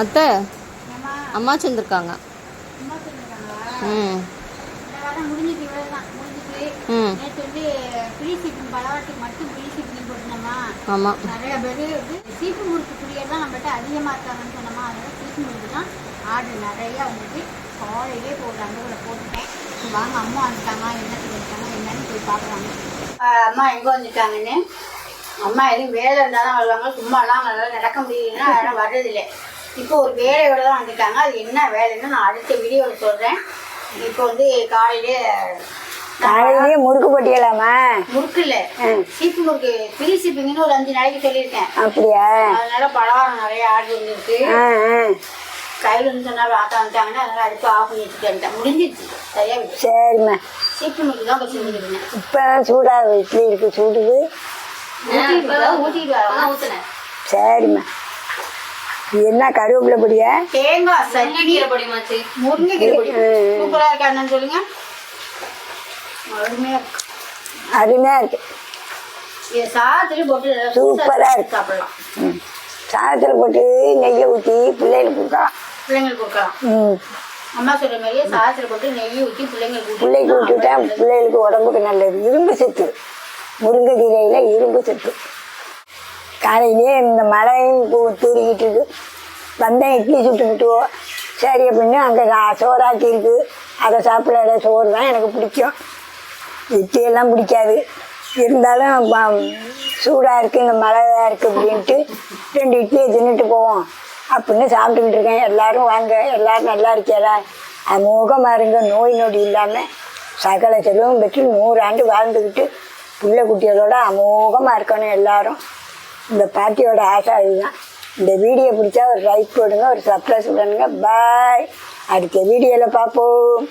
அத்தை ஏம்மா அம்மாச்சி சும்மா ம். இந்த முடிஞ்சிட்டு முடிஞ்சிட்டு ம். நேற்று வந்து மட்டும் ஆமாம் நிறைய பேர் வந்து சீப்பு முறுக்கு குடியர் தான் நம்மகிட்ட அதிகமாக இருக்காங்கன்னு சொன்னோமா அதனால சீப்பு முறுக்கு தான் ஆர்டர் நிறையா வந்துட்டு காலையிலே போடுற கூட போட்டுட்டேன் வாங்க அம்மா வந்துட்டாங்க என்ன சொல்லியிருக்காங்க என்னன்னு போய் பார்க்குறாங்க அம்மா எங்கே வந்துட்டாங்கன்னு? அம்மா எதுவும் வேலை இருந்தால் தான் வருவாங்க. சும்மாலாம் நல்லா நடக்க முடியலன்னா அதெல்லாம் வர்றதில்லை. இப்போ ஒரு வேலையோட தான் வந்துட்டாங்க. அது என்ன வேலைன்னு நான் அடுத்த வீடியோவில் சொல்கிறேன் இப்போ வந்து காலையிலே காலையிலேயே முறுக்கு போட்டியலாமா? முறுக்கு இல்லை. சீப்பு முறுக்கு ஃப்ரீ ஷிப்பிங்னு ஒரு அஞ்சு நாளைக்கு சொல்லியிருக்கேன். அப்படியா? அதனால பலகாரம் நிறைய ஆர்டர் வந்துருக்கு கையில் இருந்து சொன்னால் ஆட்டா வந்துட்டாங்கன்னா அதனால அடுப்பு ஆஃப் பண்ணி வச்சுட்டு முடிஞ்சிருச்சு சரியா சரிம்மா. சீப்பு முறுக்கு தான் பசி வந்துருக்கேன் இப்போ சூடாக இட்லி இருக்கு சூடுது. ஊற்றிட்டு வரேன். சரிம்மா. இது என்ன கருவேப்பிலை பொடியா? தேங்காய் சட்னி பொடிமாச்சு முருங்கைக்கீரை பொடி. சூப்பராக இருக்கா என்னன்னு சொல்லுங்க. அருமையாக இருக்கு. அருமையாக இருக்கு. இதை சாதத்துலேயும் போட்டு சூப்பரா இருக்கு. சாப்பிடலாம். சாதத்தில் போட்டு நெய்யை ஊற்றி பிள்ளைகளுக்கு கொடுக்கலாம். பிள்ளைங்களுக்கு கொடுக்கலாம். ம். அம்மா சொல்ற மாதிரியே சாதத்தில் போட்டு நெய் ஊற்றி பிள்ளைங்களுக்கு பிள்ளைக்கு விட்டுட்டா பிள்ளைகளுக்கு உடம்புக்கு நல்லது. இரும்பு சத்து. முருங்கைக்கீரையில் இரும்பு சத்து. காலையிலேயே இந்த மழையும் தூரிக்கிட்டு இருக்கு. வந்தேன் இட்லி சுட்டு விட்டுவோம் சரி அப்படின்னு அங்கே சோறாக்கி இருக்கு. அதை சாப்பிட சோறு தான் எனக்கு பிடிக்கும். இட்லி எல்லாம் பிடிக்காது. இருந்தாலும் சூடாக இருக்குது இந்த மழையாக இருக்குது அப்படின்ட்டு ரெண்டு இட்லியை தின்னுட்டு போவோம். அப்படின்னு சாப்பிட்டுக்கிட்டு இருக்கேன். எல்லோரும் வாங்க. எல்லாரும் நல்லா இருக்கீங்களா அமோகமாக இருங்க நோய் நொடி இல்லாமல் சகல செல்வம் பெற்று நூறு ஆண்டு வாழ்ந்துக்கிட்டு பிள்ளை குட்டிகளோட அமோகமாக இருக்கணும் எல்லாரும். இந்த பாட்டியோட ஆசை அதுதான். இந்த வீடியோ பிடிச்சா ஒரு லைக் போடுங்க ஒரு சப்ஸ்கிரைப் பண்ணுங்க பாய் அடுத்த வீடியோவில் பார்ப்போம்.